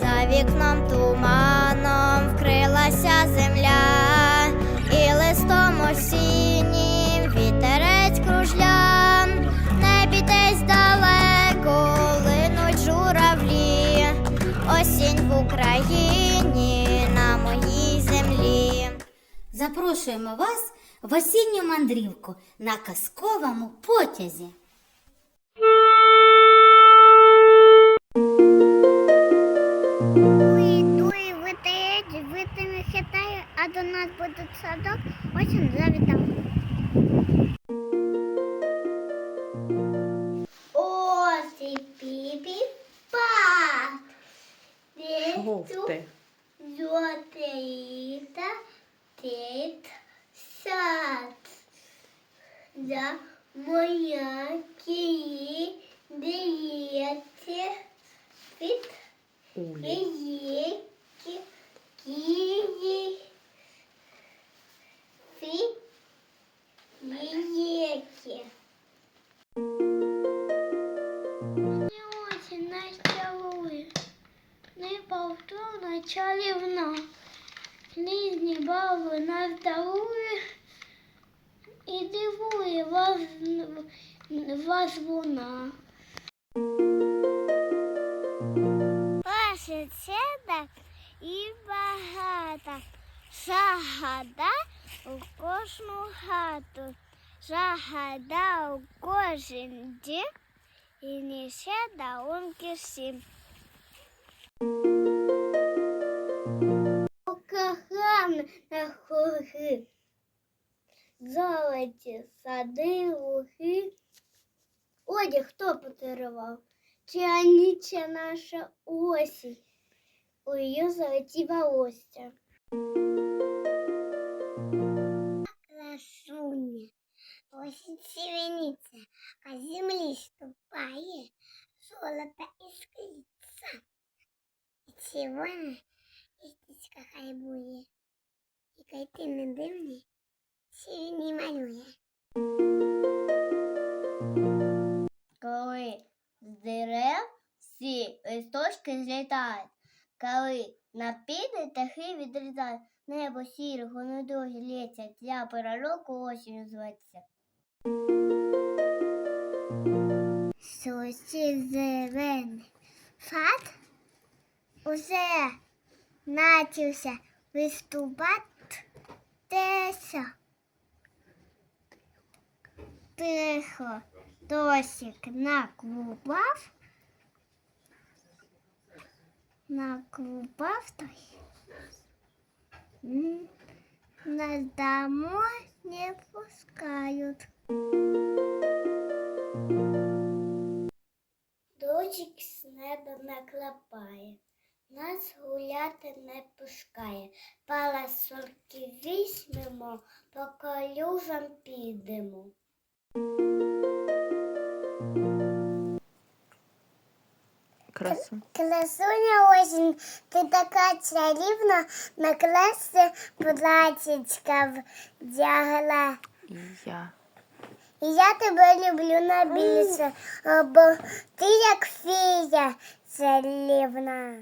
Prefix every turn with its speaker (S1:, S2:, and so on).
S1: За вікном туманом вкрилася земля, і листом осіннім вітерець кружля, небі десь далеко линуть журавлі, осінь в Україні на моїй землі.
S2: Запрошуємо вас в осінню мандрівку на казковому потязі.
S1: Дуй, дуй, витаєть, витами хитає, а до нас буде садок, осінь завітав. Осінь піпі па.
S3: Жовте.
S1: Жовтита тит сад. За моя кії дається від
S3: Улі.
S1: Неповторна чарівна. Різні бави нас дарує і дивує вас, вас вона. Шагада у кожну хату. Шагада у кожен дім і несе дарунки всім. Кохана на хоги, золоті сади, луги. Одяг хто потерував? Тяніча наша осінь, у її золоті волосся. Красуня, осінь сівеніться, а землі ступає, золото іскриться. І червона істичка хай буде, і картини дивні, сівені малює. Коли з дерев всі листочки злітають, коли на піде птахи відрізають, небо сірого на дорозі лється, для перероку осінь зветься. Сосі зелений. Сад уже начався виступати. Теся. Тихо. Досік наклубав, наклубав той. Нас домой не пускают. Дочик з неба наклепає, нас гуляти не пускає. Парасольки візьмемо, по калюжам підемо.
S3: Краса.
S1: Красуня осінь, ти така чарівна, на класі платічка вдягла.
S3: І я.
S1: І я тебе люблю найбільше, бо ти як фія чарівна.